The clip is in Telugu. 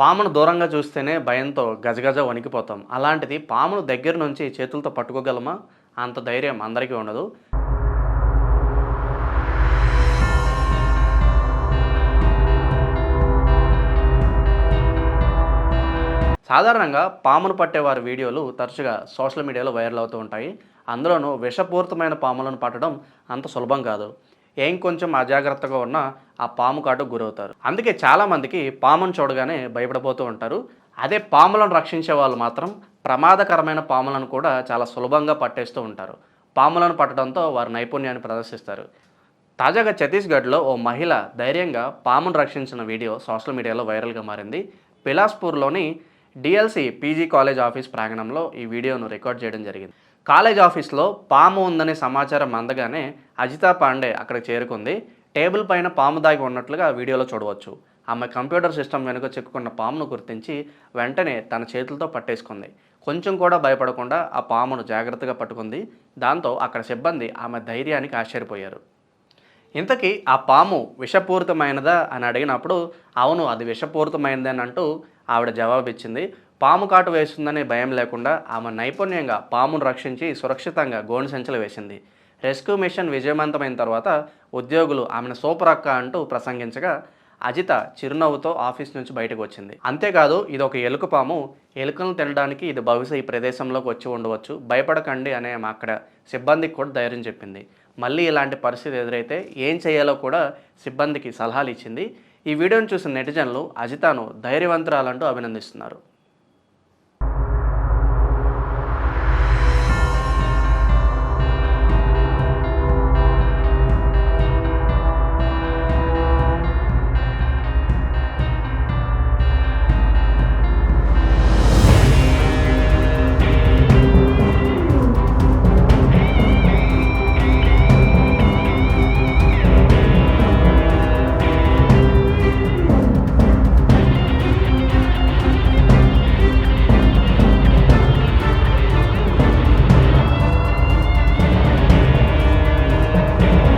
పామును దూరంగా చూస్తేనే భయంతో గజగజ వణికిపోతాం. అలాంటిది పామును దగ్గర నుంచి చేతులతో పట్టుకోగలమా? అంత ధైర్యం అందరికీ ఉండదు. సాధారణంగా పామును పట్టేవారి వీడియోలు తరచుగా సోషల్ మీడియాలో వైరల్ అవుతూ ఉంటాయి. అందులోనూ విషపూరితమైన పాములను పట్టడం అంత సులభం కాదు. ఏం కొంచెం అజాగ్రత్తగా ఉన్నా ఆ పాము కాటు గురవుతారు. అందుకే చాలామందికి పామును చూడగానే భయపడిపోతూ ఉంటారు. అదే పాములను రక్షించే వాళ్ళు మాత్రం ప్రమాదకరమైన పాములను కూడా చాలా సులభంగా పట్టేస్తూ ఉంటారు. పాములను పట్టడంతో వారి నైపుణ్యాన్ని ప్రదర్శిస్తారు. తాజాగా ఛత్తీస్గఢ్లో ఓ మహిళ ధైర్యంగా పామును రక్షించిన వీడియో సోషల్ మీడియాలో వైరల్గా మారింది. పిలాస్పూర్లోని డిఎల్సి పీజీ కాలేజ్ ఆఫీస్ ప్రాంగణంలో ఈ వీడియోను రికార్డ్ చేయడం జరిగింది. కాలేజ్ ఆఫీస్లో పాము ఉందనే సమాచారం అందగానే అజితా పాండే అక్కడికి చేరుకుంది. టేబుల్ పైన పాము దాగి ఉన్నట్లుగా వీడియోలో చూడవచ్చు. ఆమె కంప్యూటర్ సిస్టమ్ వెనుక చిక్కుకున్న పామును గుర్తించి వెంటనే తన చేతులతో పట్టేసుకుంది. కొంచెం కూడా భయపడకుండా ఆ పామును జాగ్రత్తగా పట్టుకుంది. దాంతో అక్కడ సిబ్బంది ఆమె ధైర్యానికి ఆశ్చర్యపోయారు. ఇంతకీ ఆ పాము విషపూరితమైనదా అని అడిగినప్పుడు అవును అది విషపూరితమైనది అని అంటూ ఆవిడ జవాబిచ్చింది. పాము కాటు వేస్తుందనే భయం లేకుండా ఆమె నైపుణ్యంగా పామును రక్షించి సురక్షితంగా గోను సంచులు వేసింది. రెస్క్యూ మిషన్ విజయవంతమైన తర్వాత ఉద్యోగులు ఆమెను సూపర్ అక్క అంటూ ప్రసంగించగా అజిత చిరునవ్వుతో ఆఫీస్ నుంచి బయటకు వచ్చింది. అంతేకాదు ఇది ఒక ఎలుక పాము. ఎలుకలను తినడానికి ఇది బహుశా ఈ ప్రదేశంలోకి వచ్చి ఉండవచ్చు. భయపడకండి అనే ఆమె అక్కడ సిబ్బందికి కూడా ధైర్యం చెప్పింది. మళ్ళీ ఇలాంటి పరిస్థితి ఎదురైతే ఏం చేయాలో కూడా సిబ్బందికి సలహాలు ఇచ్చింది. ఈ వీడియోను చూసిన నెటిజన్లు అజితాను ధైర్యవంతురాలంటూ అభినందిస్తున్నారు.